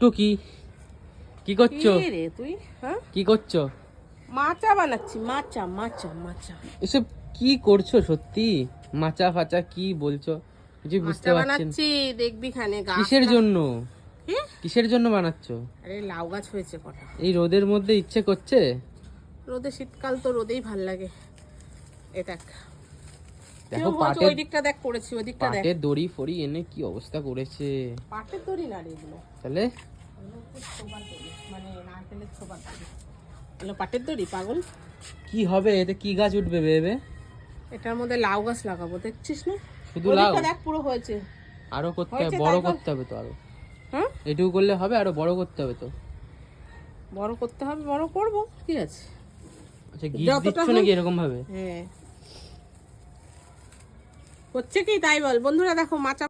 টুকটুকি কি? করছ? রে তুই? হ্যাঁ? কি করছ? মাচা বানাচ্ছি মাচা মাচা মাচা। এসব কি করছ সত্যি? মাচা ফাচা কি বলছো? কিছু বুঝতে মাচা পারছি না। বানাচ্ছি দেখবি খানে কিসের জন্য? কিসের জন্য বানাচ্ছো? আরে লাউ গাছ হয়েছে কটা। এই রোদের মধ্যে ইচ্ছে করছে? রোদে শীতকাল তো রোদেই ভালো লাগে। এ দেখ পাটের ওই দিকটা দেখ করেছি ওই দিকটা দেখ। পাটের দড়ি ফড়ি এনে কি অবস্থা করেছে? পাটের তৈরি না রে এগুলো। তাহলে? মানে নারকেলের ছোবার তৈরি এগুলো পাটের দড়ি পাগল? কি হবে? এতে কি গাছ উঠবে ভেবে? এটার মধ্যে লাউ গাছ লাগাবো দেখছিস না? শুধু লাউ? দেখ পুরো হয়েছে। আরও করতে হবে বড় করতে হবে তো আরও। হ্যাঁ এটুকু করলে হবে আরও বড় করতে হবে তো। বড় করতে হবে বড় করব কি আছে। আচ্ছা যতটা দিচ্ছ নাকি এরকম ভাবে হ্যাঁ। হচ্ছে কি তাই বল? বন্ধুরা দেখো মাচা